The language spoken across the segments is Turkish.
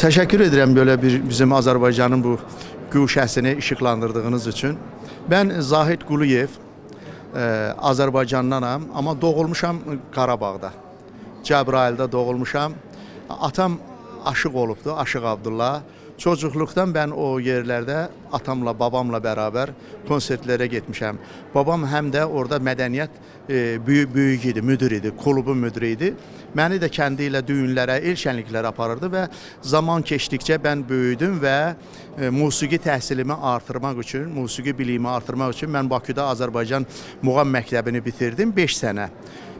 təşəkkür edirəm belə bir bizim Azərbaycanın bu güşəsini işıqlandırdığınız üçün. Mən Zahid Quliyev, e, Azərbaycandanam, amma doğulmuşam Qarabağda. Cəbrayılda doğulmuşam. Atam aşıq olubdu, Aşıq Abdullah. Çocuqluqdan mən o yerlərdə atamla, babamla bərabər konsertlərə getmişəm. Babam həm də orada mədəniyyət e, böyük böyük idi, müdir idi, klubun müdiri idi. Məni də kəndi ilə düyünlərə, aparırdı və zaman keçdikcə mən böyüdüm və e, musiqi təhsilimi artırmaq üçün, musiqi biliyimi artırmaq üçün mən Bakıda Azərbaycan muğam məktəbini bitirdim 5 sənə.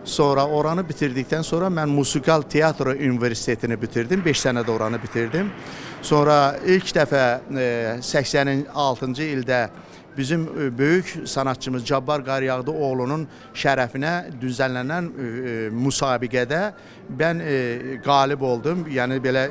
Sonra oranı bitirdikdən sonra mən Musikal Teatr Universitetini bitirdim. 5 sənə də oranı bitirdim. Sonra ilk dəfə e, 86-cı ildə bizim e, böyük sanatçımız Cabbar Qaryağdıoğlu'nun şərəfinə düzenlənən e, e, müsabiqədə mən qalib oldum. Yəni belə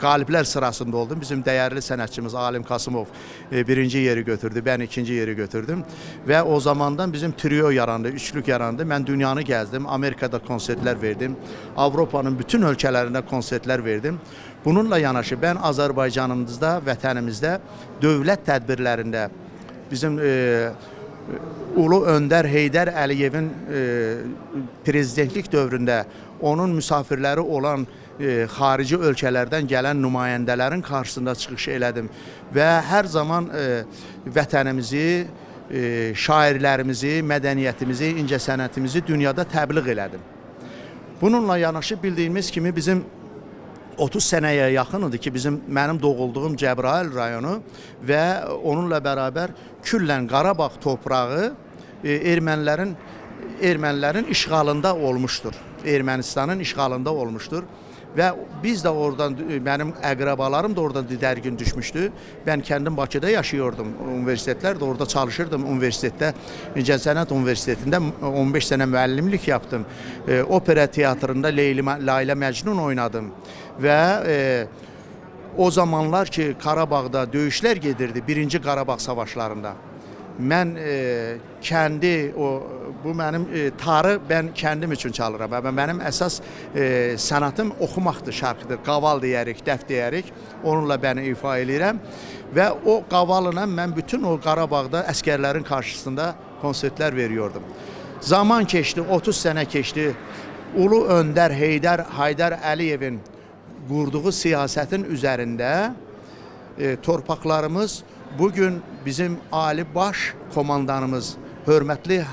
qaliblər sırasında oldum. Bizim dəyərli sənətçimiz Alim Kasımov e, birinci yeri götürdü, mən ikinci yeri götürdüm və o zamandan bizim trio yarandı, üçlük yarandı. Mən dünyanı gəzdim, Amerikada konsertlər verdim, Avropanın bütün ölkələrində konsertlər verdim. Bununla yanaşı mən Azərbaycanımızda, vətənimizdə dövlət tədbirlərində bizim e, Ulu Öndər Heydər Əliyevin e, prezidentlik dövründə onun müsafirləri olan e, xarici ölkələrdən gələn nümayəndələrin qarşısında çıxış elədim və hər zaman e, vətənimizi, e, şairlərimizi, mədəniyyətimizi, incəsənətimizi dünyada təbliğ elədim. Bununla yanaşı bildiyimiz kimi bizim 30 sənəyə yaxın idi ki, bizim mənim doğulduğum Cəbrayıl rayonu və onunla bərabər küllən Qarabağ torpağı e, ermənilərin ermənilərin işğalında olmuşdur. Ermənistanın işğalında olmuşdur. Və biz də oradan mənim əqrabalarım da oradan didərgin düşmüşdü. Mən kendim Bakıda yaşıyordum. Universitetlər də orada çalışırdım. Universitetdə İncəsənət Universitetində 15 sənə müəllimlik yaptım. E, opera teatrında Leyli Layla Məcnun oynadım və e, o zamanlar ki Qarabağda döyüşlər gedirdi. 1-ci Qarabağ savaşlarında. Mən e, kəndi o bu mənim e, tarı mən kəndim üçün çalıram. Və mənim əsas e, sənatım oxumaqdır, şarkıdır. Qaval deyərik, dəf deyərik. Onunla mən ifa eləyirəm və o qavalıla mən bütün o Qarabağda əskərlərin qarşısında konsertlər veriyordum. Zaman keçdi, 30 sənə keçdi. Ulu öndər Heydər Haydar Əliyevin qurduğu siyasətin üzərində e, torpaqlarımız bugün bizim Ali Baş komandanımız hörmətli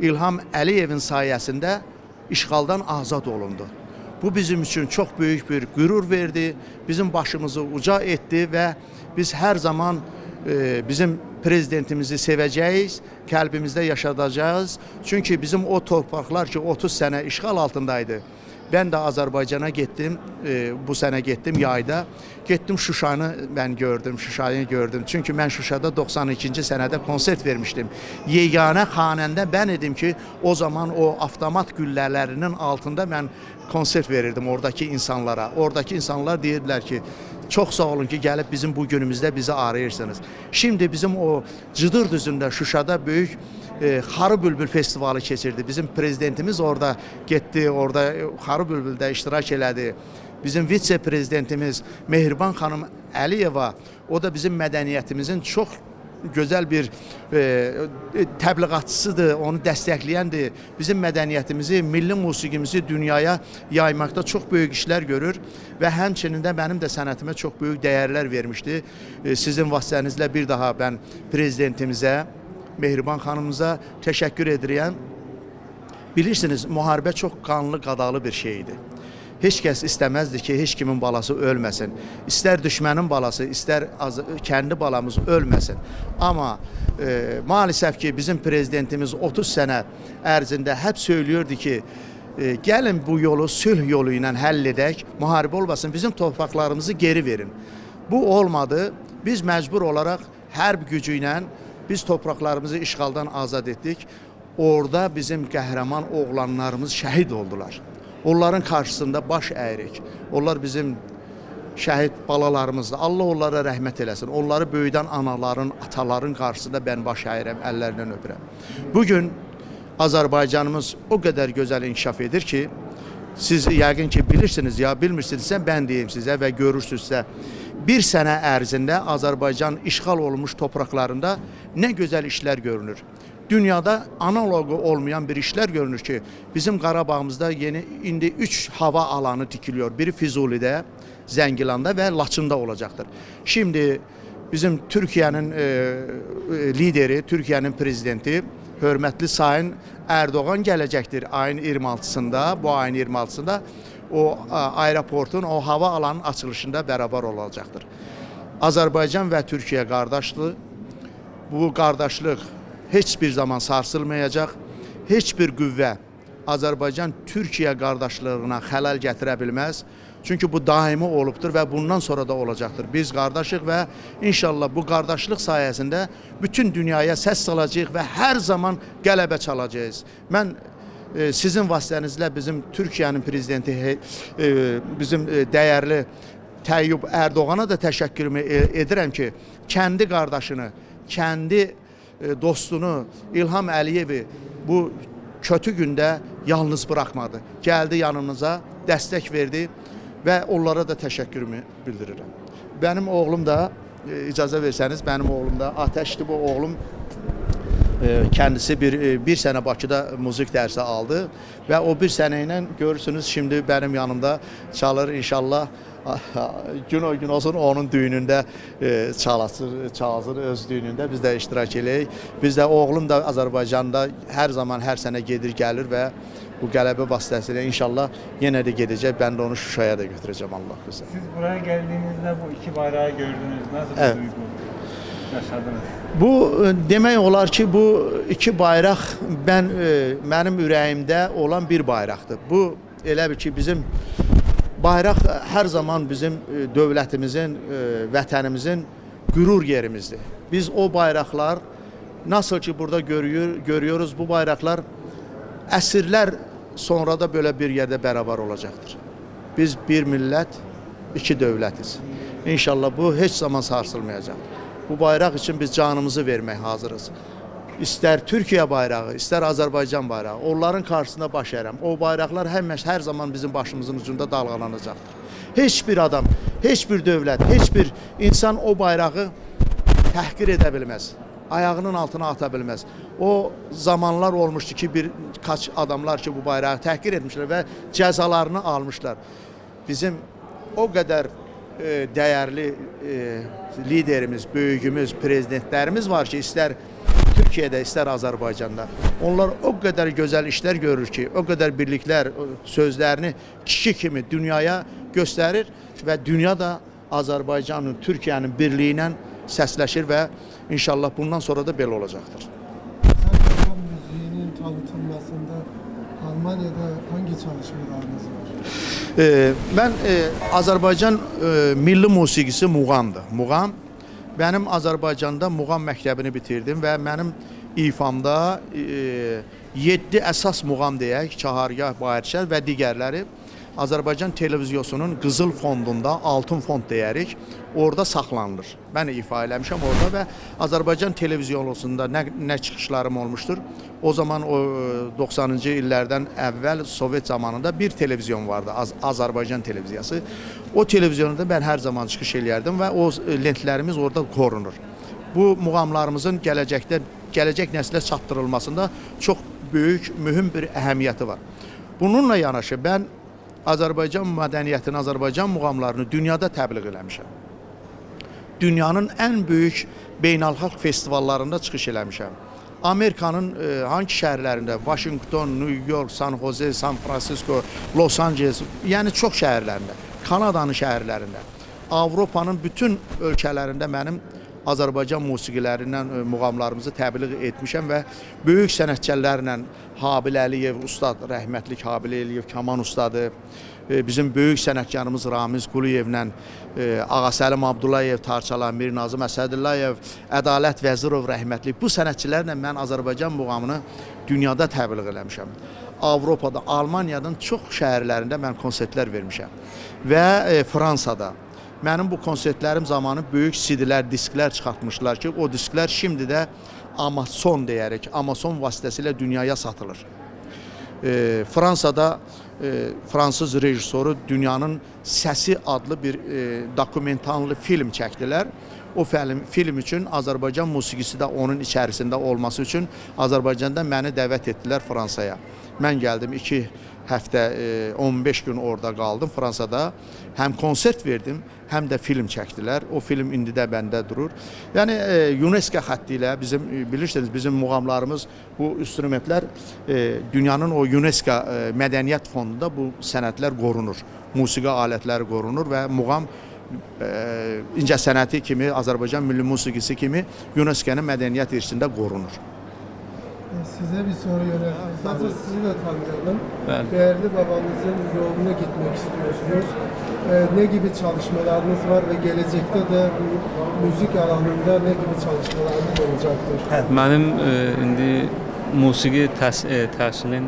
İlham Əliyevin sayəsində işğaldan azad olundu. Bu bizim üçün çox böyük bir qürur verdi, bizim başımızı uca etdi və biz hər zaman e, bizim prezidentimizi sevəcəyik, qəlbimizdə yaşadacağız. Çünki bizim o torpaqlar ki 30 sənə işğal altındaydı. Ben de Azerbaycan'a gittim. E, bu sene gittim yayda. Gittim Şuşanı ben gördüm. Şuşayı gördüm. Çünkü ben Şuşada 92. senede konsert vermiştim. Yegane hanende ben idim ki o zaman o avtomat güllələrinin altında ben konsert verirdim oradaki insanlara. Oradaki insanlar deyirlər ki çok sağ olun ki gelip bizim bu günümüzde bizi arayırsınız. Şimdi bizim o Cıdır düzündə Şuşada büyük e, Xarı Bülbül festivalı keçirdi. Bizim prezidentimiz orada getdi, orada e, Xarı Bülbüldə iştirak elədi. Bizim vitse prezidentimiz Mehriban xanım Əliyeva, o da bizim mədəniyyətimizin çox gözəl bir e, e, təbliğatçısıdır, onu dəstəkləyəndir. Bizim mədəniyyətimizi, milli musiqimizi dünyaya yaymaqda çox böyük işlər görür və həmçinin də mənim də sənətimə çox böyük dəyərlər vermişdi. E, sizin vasitənizlə bir daha mən prezidentimizə, Mehriban xanımıza təşəkkür edirəm. Bilirsiniz, müharibə çox qanlı, qadalı bir şeydir. Heç kəs istəməzdi ki, heç kimin balası ölməsin. İstər düşmənin balası, istər az, kəndi balamız ölməsin. Amma e, maalesef ki, bizim prezidentimiz 30 sənə ərzində həp söylüyordu ki, e, gəlin bu yolu sülh yolu ilə həll edək, müharibə olmasın, bizim torpaqlarımızı geri verin. Bu olmadı. Biz məcbur olaraq hərb gücü ilə biz topraklarımızı işğaldan azad etdik. Orada bizim qəhrəman oğlanlarımız şəhid oldular. Onların qarşısında baş əyirik. Onlar bizim şəhid balalarımızdır. Allah onlara rəhmət eləsin. Onları böyüdən anaların, ataların qarşısında mən baş əyirəm, əllərindən öpürəm. Bu gün Azərbaycanımız o qədər gözəl inkişaf edir ki, Siz yəqin ki bilirsiniz ya bilmirsinizsə mən deyim sizə və görürsünüzsə bir sənə ərzində Azərbaycan işğal olunmuş torpaqlarında nə gözəl işlər görünür. Dünyada analoqu olmayan bir işlər görünür ki, bizim Qarabağımızda yeni indi 3 hava alanı tikiliyor. Biri Füzulidə, Zəngilanda və Laçında olacaqdır. Şimdi bizim Türkiyənin e, e, lideri, Türkiyənin prezidenti hörmətli Sayın Erdoğan gələcəkdir ayın 26-sında, bu ayın 26-sında o aeroportun, o hava alanının açılışında bərabər olacaqdır. Azərbaycan və Türkiyə qardaşlığı bu qardaşlıq heç bir zaman sarsılmayacaq. Heç bir qüvvə Azərbaycan-Türkiyə qardaşlığına xələl gətirə bilməz. Çünki bu daimi olubdur və bundan sonra da olacaqdır. Biz qardaşıq və inşallah bu qardaşlıq sayəsində bütün dünyaya səs salacağıq və hər zaman qələbə çalacağıq. Mən sizin vasitənizlə bizim Türkiyənin prezidenti e, bizim e, dəyərli Təyyub Ərdoğana da təşəkkürümü e- edirəm ki, kəndi qardaşını, kəndi dostunu İlham Əliyevi bu kötü gündə yalnız buraxmadı. Gəldi yanımıza, dəstək verdi və onlara da təşəkkürümü bildirirəm. Mənim oğlum da icazə versəniz, mənim oğlum da Atəşdir bu oğlum. E, Kendisi bir e, bir sene Bakıda müzik dersi aldı ve o bir seneyle görürsünüz şimdi benim yanımda çalır inşallah gün o gün olsun onun düğünündə e, çalasır, çalsın öz düğünündə biz də iştirak eləyik. Biz də oğlum da Azərbaycanda hər zaman hər sənə gedir gəlir və bu qələbə vasitəsilə inşallah yenə də gedəcək. Ben de onu Şuşaya da götürəcəm Allah qızı. Siz buraya geldiğinizde bu iki bayrağı gördünüz. Nasıl bir Evet. duygu yaşadınız? Bu e, demək olar ki, bu iki bayraq mən e, mənim ürəyimdə olan bir bayraqdır. Bu elə bir ki, bizim bayraq hər zaman bizim e, dövlətimizin, vətənimizin qürur yerimizdir. Biz o bayraqlar nasıl ki burada görüyor, görüyoruz bu bayraqlar əsrlər sonra da belə bir yerdə bərabər olacaqdır. Biz bir millət, iki dövlətiz. İnşallah bu heç zaman sarsılmayacaq. Bu bayraq üçün biz canımızı vermək hazırız. İstər Türkiyə bayrağı, istər Azərbaycan bayrağı, onların qarşısında baş əyirəm. O bayraqlar həmişə hər zaman bizim başımızın ucunda dalğalanacaqdır. Heç bir adam, heç bir dövlət, heç bir insan o bayrağı təhqir edə. Ayağının altına ata bilməz. O zamanlar olmuşdu ki, bir kaç adamlar ki bu bayrağı təhqir etmişlər və cəzalarını almışlar. Bizim o qədər e, dəyərli e, liderimiz, böyüyümüz, prezidentlərimiz var ki, istər Türkiyədə, istər Azərbaycanda. Onlar o qədər gözəl işlər görür ki, o qədər birliklər o sözlərini kişi kimi dünyaya göstərir və dünya da Azərbaycanın, Türkiyənin birliyi ilə səsləşir və inşallah bundan sonra da belə olacaqdır. Azerbaycan müziğinin tanıtılmasında Almanya'da hangi çalışmalarınız var? Ee, ben e, Azərbaycan e, milli musiqisi muğamdır. Muğam Benim Azərbaycanda muğam məktəbini bitirdim və mənim ifamda 7 əsas muğam deyək, Çahargah, Bayırçəl və digərləri Azərbaycan televizyonunun qızıl fondunda, altın fond deyərik, orada saxlanılır. Mən ifa eləmişəm orada və Azərbaycan televizyonusunda nə, nə çıxışlarım olmuşdur. O zaman o e, 90-cı illərdən əvvəl Sovet zamanında bir televizyon vardı, Az Azərbaycan televiziyası. O televizyonda mən hər zaman çıxış eləyərdim və o e, lentlərimiz orada qorunur. Bu muğamlarımızın gələcəkdə gələcək nəslə çatdırılmasında çox böyük, mühüm bir əhəmiyyəti var. Bununla yanaşı mən Azərbaycan mədəniyyətini, Azərbaycan muğamlarını dünyada təbliğ eləmişəm. Dünyanın ən böyük beynəlxalq festivallarında çıxış eləmişəm. Amerikanın e, hangi şəhərlərində? Washington, New York, San Jose, San Francisco, Los Angeles, yəni çox şəhərlərində, Kanadanın şəhərlərində, Avropanın bütün ölkələrində mənim Azərbaycan musiqilərindən e, muğamlarımızı təbliğ etmişəm və böyük sənətkarlarla Habil Əliyev ustad, rəhmətlik Habil Əliyev kaman ustadı, e, bizim böyük sənətkarımız Ramiz Quliyevlə e, Ağasəlim Abdullayev, Tarçalan Mir Nazım Əsədullayev, Ədalət Vəzirov rəhmətlik bu sənətçilərlə mən Azərbaycan muğamını dünyada təbliğ eləmişəm. Avropada, Almaniyanın çox şəhərlərində mən konsertlər vermişəm və Fransada. Mənim bu konsertlərim zamanı böyük CD-lər, disklər çıxartmışlar ki, o disklər şimdi də Amazon deyərək, Amazon vasitəsilə dünyaya satılır. e, Fransada e, Fransız rejissoru Dünyanın Səsi adlı bir e, dokumentallı film çəkdilər. O film, film üçün Azərbaycan musiqisi də onun içərisində olması üçün Azərbaycanda məni dəvət etdilər Fransaya. Mən gəldim 2 həftə e, 15 gün orada qaldım Fransada. Həm konsert verdim, həm də film çəkdilər. O film indi də bəndə durur. Yəni e, UNESCO xətti ilə bizim e, bilirsiniz bizim muğamlarımız bu instrumentlər e, dünyanın o UNESCO mədəniyyət fondunda bu sənədlər qorunur. Musiqi alətləri qorunur və muğam incə sənəti kimi Azərbaycan milli musiqisi kimi UNESCO-nun mədəniyyət irsində qorunur. Size bir soru yönelttim. Zaten sizi de tanıyalım. Ben- Değerli babanızın yoluna gitmek istiyorsunuz. E, ne gibi çalışmalarınız var ve gelecekte de bu müzik alanında ne gibi çalışmalarınız olacaktır? Mənim e, indi musiqi təs e, təhsilin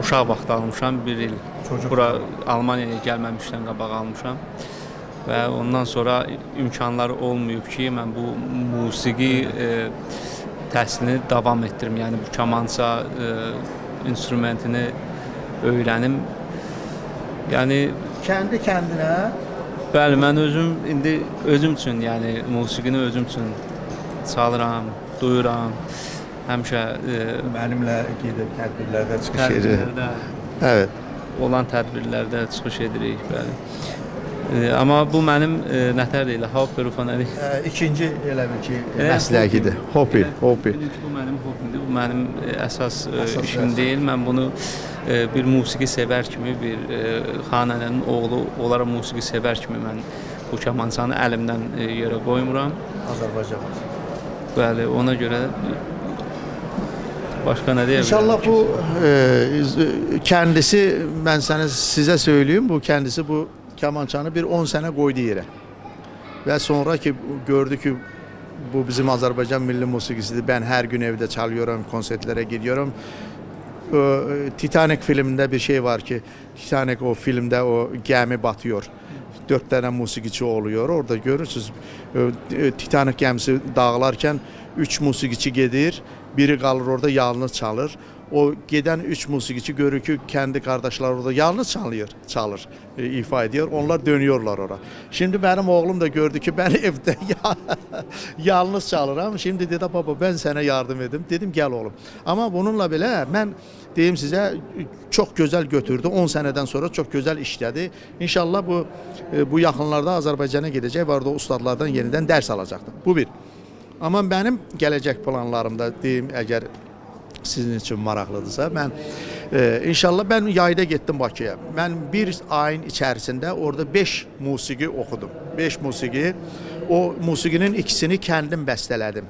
uşaq vaxtı almışam, 1 il. Bura Almaniyaya gəlməmişdən qabaq almışam. Və ondan sonra imkanlar olmayıb ki, mən bu musiqi e, təhsilini davam etdirim. Yəni bu kamança e, instrumentini öyrənim. Yəni Kəndi kəndinə Bəli, mən özüm indi özüm üçün, yəni musiqini özüm üçün çalıram, duyuram. Həmişə e, mənimlə gedib tədbirlərdə çıxış edir. tədbirlərdə Evet. olan tədbirlərdə çıxış edirik, bəli. E, amma bu mənim e, nətər deyil, Hauptberufənəlik. Ə, ikinci elə bil ki, Elə məsləhətidir. Hobby, hobby. Bu mənim hobbimdir, bu mənim e, əsas, e, Əsas işim əsas. deyil. Mən bunu e, bir musiqi sevər kimi, bir e, xanənin oğlu olaraq musiqi sevər kimi mən bu kamançanı əlimdən e, yerə qoymuram. Azərbaycan. Bəli, ona görə başqa nə deyə bilərəm? İnşallah bu e, kendisi ben sana size söyleyeyim bu kendisi bu kemançanı bir 10 sene koydu yere. Ve sonra ki gördü ki bu bizim Azerbaycan milli musikisidir. Ben her gün evde çalıyorum, konsertlere gidiyorum. O, e, Titanic filminde bir şey var ki Titanic o filmde o gemi batıyor. Dört tane musikiçi oluyor. Orada görürsünüz e, Titanic gemisi dağılarken üç musikiçi gedir. Biri kalır orada yalnız çalır. O giden üç musikiçi görür ki kendi kardeşler orada yalnız çalıyor, çalır, e, ifa ediyor. Onlar dönüyorlar oraya. Şimdi benim oğlum da gördü ki ben evde ya, yalnız çalıram. Şimdi dedi baba ben sana yardım edim. Dedim gel oğlum. Ama bununla bile ben diyeyim size çok güzel götürdü. 10 seneden sonra çok güzel işledi. İnşallah bu e, bu yakınlarda Azerbaycan'a gidecek ve orada ustalardan yeniden ders alacaktım. Bu bir. Amma mənim gələcək planlarımda deyim, əgər sizin üçün maraqlıdırsa, mən e, inşallah mən yayda getdim Bakıya. Mən bir ayın içərisində orada 5 musiqi oxudum. 5 musiqi. O musiqinin ikisini kəndim bəstələdim.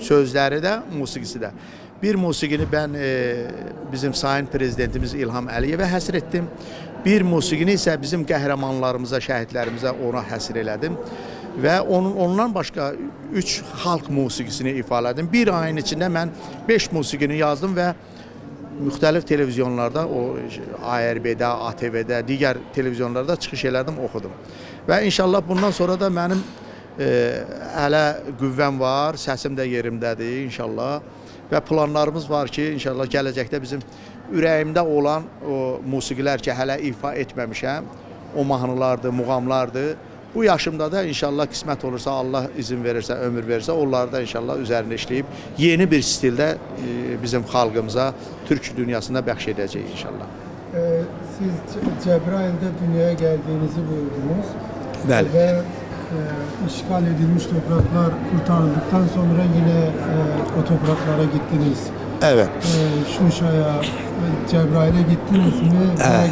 Sözləri də, musiqisi də. Bir musiqini mən e, bizim sayın prezidentimiz İlham Əliyevə həsr etdim. Bir musiqini isə bizim qəhrəmanlarımıza, şəhidlərimizə ona həsr elədim. Və onun ondan başqa 3 xalq musiqisini ifadə etdim. Bir ayın içində mən 5 musiqini yazdım və müxtəlif televizyonlarda o ARB-də, ATV-də, digər televizyonlarda çıxış elədim, oxudum. Və inşallah bundan sonra da mənim e, hələ var, səsim də yerimdədir inşallah. Və planlarımız var ki, inşallah gələcəkdə bizim ürəyimdə olan o musiqilər ki, hələ ifa etməmişəm, o mahnılardır, muğamlardır. Bu yaşımda da inşallah qismət olursa, Allah izin verirsə, ömür verirsə, onları da inşallah üzərində işləyib yeni bir stildə e, bizim xalqımıza, türk dünyasına bəxş edəcəyik inşallah. E, siz Cebrail'de dünyaya geldiğinizi buyurdunuz. Bəli. Ve e, işgal edilmiş topraklar kurtarıldıktan sonra yine e, o topraklara gittiniz. Evet. E, Şuşa'ya, e, Cebrail'e gittiniz mi? Ve Evet.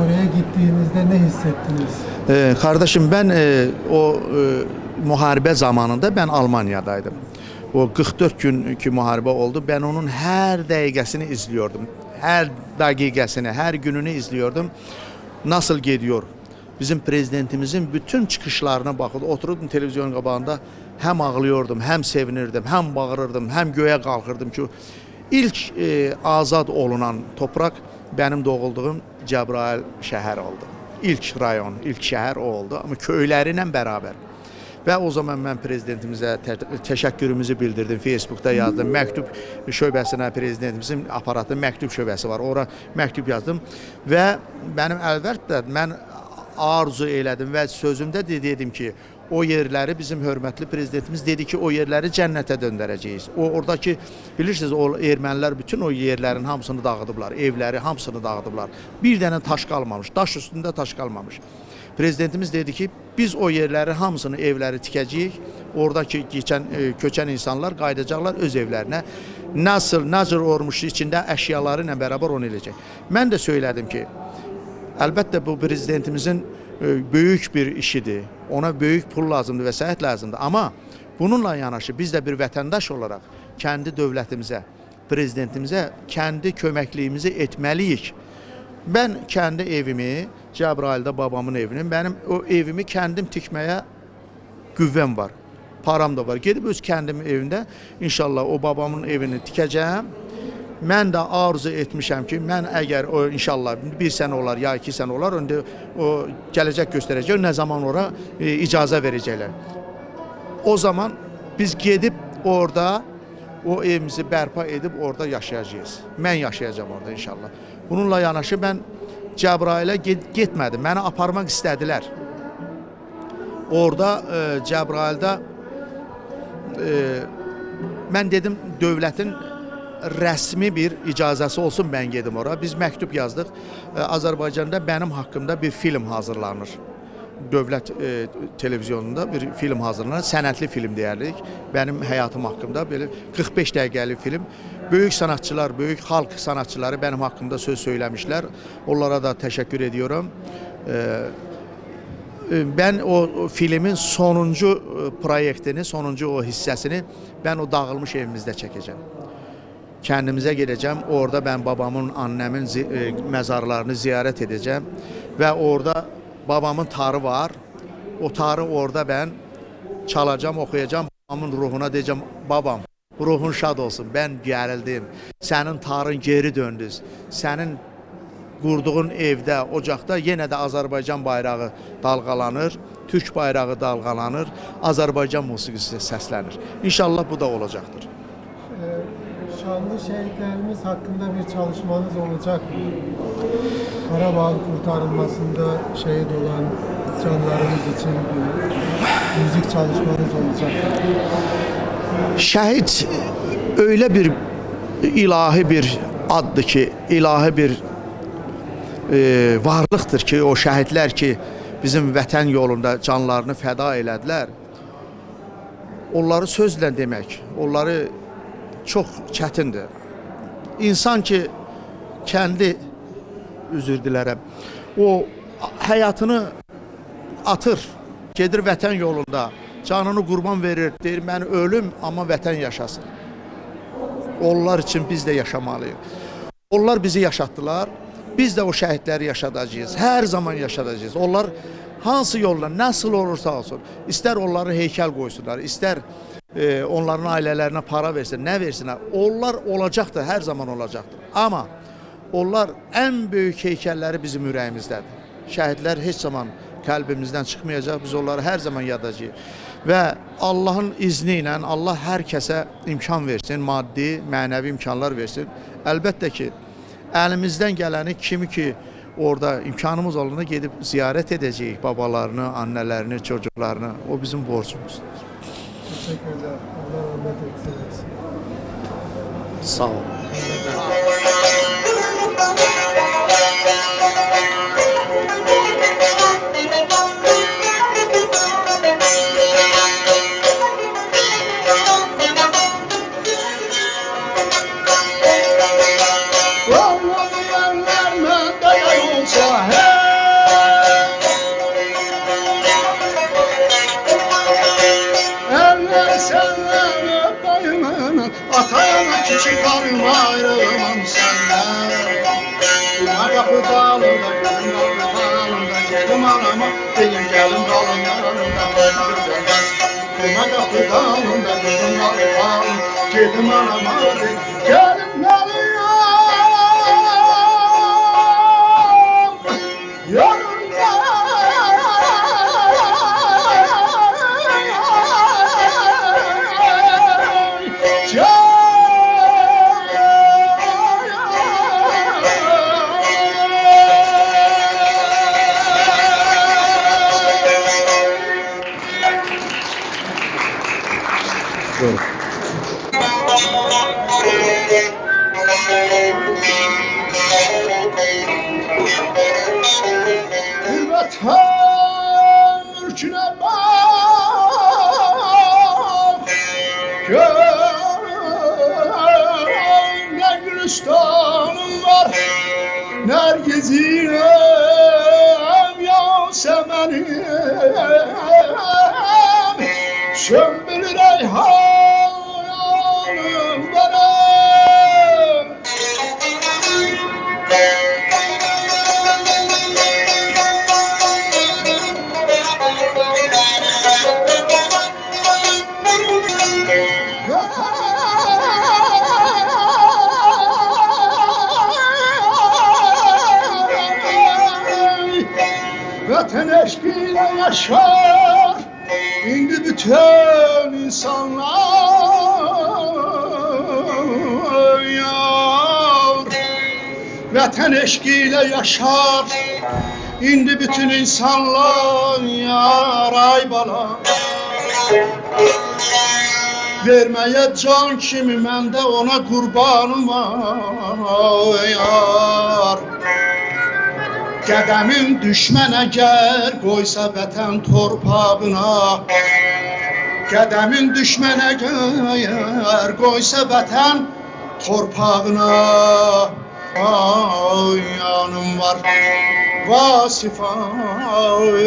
oraya gittiğinizde ne hissettiniz? Ee, kardeşim ben e, o e, muharebe zamanında ben Almanya'daydım. O 44 günkü muharebe oldu. Ben onun her dəqiqəsini izliyordum. Her dakikasını, her gününü izliyordum. Nasıl gidiyor? Bizim prezidentimizin bütün çıkışlarına bakıp otururdum televizyon qabağında hem ağlıyordum, hem sevinirdim, hem bağırırdım, hem göğe kalkırdım ki ilk e, azad olunan toprak benim doğulduğum Cəbrayıl şəhər oldu. İlk rayon, ilk şəhər o oldu. Amma köyləri ilə bərabər. Və o zaman mən prezidentimizə tə təşəkkürümüzü bildirdim. Facebookda yazdım. Məktub şöbəsinə prezidentimizin aparatı məktub şöbəsi var. Ora məktub yazdım və mənim əlbəttə mən arzu elədim və sözümdə de dedim ki, o yerləri bizim hörmətli prezidentimiz dedi ki, o yerləri cənnətə döndərəcəyik. O oradakı bilirsiniz o ermənilər bütün o yerlərin hamısını dağıdıblar, evləri hamısını dağıdıblar. Bir dənə daş qalmamış, daş üstündə daş qalmamış. Prezidentimiz dedi ki, biz o yerləri hamısını evləri tikəcəyik. Oradakı keçən e, köçən insanlar qayıdacaqlar öz evlərinə. Nasıl, necə olmuş içində əşyaları ilə bərabər onu eləyəcək. Mən də söylədim ki, Əlbəttə bu prezidentimizin e, böyük bir işidir. Ona böyük pul lazımdır, vəsait lazımdır. Amma bununla yanaşı biz də bir vətəndaş olaraq kəndi dövlətimizə, prezidentimizə kəndi köməkliyimizi etməliyik. Mən kəndi evimi, Cəbrayılda babamın evini, mənim o evimi kəndim tikməyə qüvvəm var. Param da var. Gedib öz kəndimin evində inşallah o babamın evini tikəcəm. Mən də arzu etmişəm ki, mən əgər o inşallah bir sənə olar ya iki sənə olar, indi o gələcək göstərəcək, nə zaman ora e, icazə verəcəklər. O zaman biz gedib orada o evimizi bərpa edib orada yaşayacağız. Mən yaşayacağam orada inşallah. Bununla yanaşı mən Cəbrailə get getmədim. Məni aparmaq istədilər. Orada e, Cəbraildə e, mən dedim dövlətin rəsmi bir icazəsi olsun mən gedim ora. Biz məktub yazdıq. E, Azərbaycanda mənim haqqımda bir film hazırlanır. Dövlət e, televizyonunda bir film hazırlanır. Sənədli film deyərdik. Mənim həyatım haqqında belə 45 dəqiqəlik film. Böyük sanatçılar, böyük xalq sanatçıları mənim haqqımda söz söyləmişlər. Onlara da təşəkkür ediyorum. E, ben o filmin sonuncu e, proyektini, sonuncu o hissəsini ben o dağılmış evimizdə çəkəcəm. Kəndimizə gedəcəm. Orada ben babamın, annemin zi- e, məzarlarını ziyarət edəcəm və orada babamın tarı var. O tarı orada ben çalacağım, oxuyacağım. Babamın ruhuna deyəcəm, babam, ruhun şad olsun. Ben gərildim. Sənin tarın geri döndüz. Sənin qurduğun evdə, ocaqda yenə də Azərbaycan bayrağı dalğalanır, Türk bayrağı dalğalanır, Azərbaycan musiqisi səslənir. İnşallah bu da olacaqdır. Şanlı şehitlerimiz hakkında bir çalışmanız olacak mı? Karabağ kurtarılmasında şehit olan canlarımız için bir müzik çalışmanız olacak mı? Şəhid öyle bir ilahi bir addır ki, ilahi bir e, varlıqdır ki, o şəhidlər ki, bizim vətən yolunda canlarını fəda elədilər. Onları sözlə demək, onları çox çətindir. İnsan ki, kəndi üzr dilərəm. O həyatını atır, gedir vətən yolunda, canını qurban verir, deyir mən ölüm, amma vətən yaşasın. Onlar üçün biz də yaşamalıyıq. Onlar bizi yaşatdılar. Biz də o şəhidləri yaşadacağız. Hər zaman yaşadacağız. Onlar hansı yolla, nasıl olursa olsun, istər onları heykəl qoysunlar, istər e, onların ailələrinə para versin, nə versinlər, onlar olacaqdır, hər zaman olacaqdır. Amma onlar ən böyük heykəlləri bizim ürəyimizdədir. Şəhidlər heç zaman qəlbimizdən çıxmayacaq, biz onları hər zaman yadacağıq. Və Allahın izni ilə Allah hər kəsə imkan versin, maddi, mənəvi imkanlar versin. Əlbəttə ki, əlimizdən gələni kimi ki orada imkanımız olanda gedib ziyarət edəcəyik babalarını, annələrini, çocuklarını. O bizim borcumuzdur. Teşekkürler. Allah rahmet etsin. Sağ olun. Yanında Buna kapı dağılında, gözüm kapı dağılında Brasil! Bütün insanlar yar. Vatan eşkiyle yaşar. Indi bütün insanlar yar ay bala. Vermeye can kimi məndə ona qurbanım var yar Qədəmin düşmən əgər qoysa vətən torpağına Qədəmin düşmən əgər qoysa vətən torpağına. Ay yanım var Vasif ay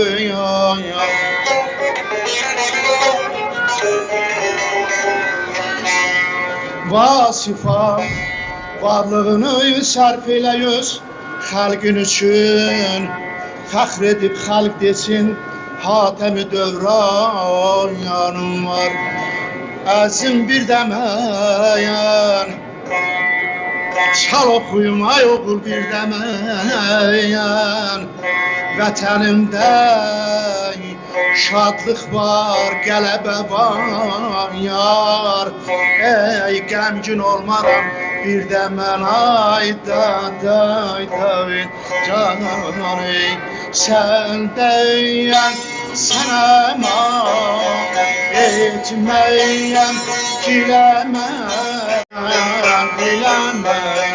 Vasifa varlığını sərf eləyüz xalqın üçün fəxr edib xalq desin Hatəmi dövran yanım var. Əzim bir dəməyən Çal oxuyum ay oğul bir dəməyən Vətənimdə şadlıq var, qələbə var Ey qəmgin olmaram bir də mən ay da da da canan ey Sən deyən sənə etməyəm diləməm diləməm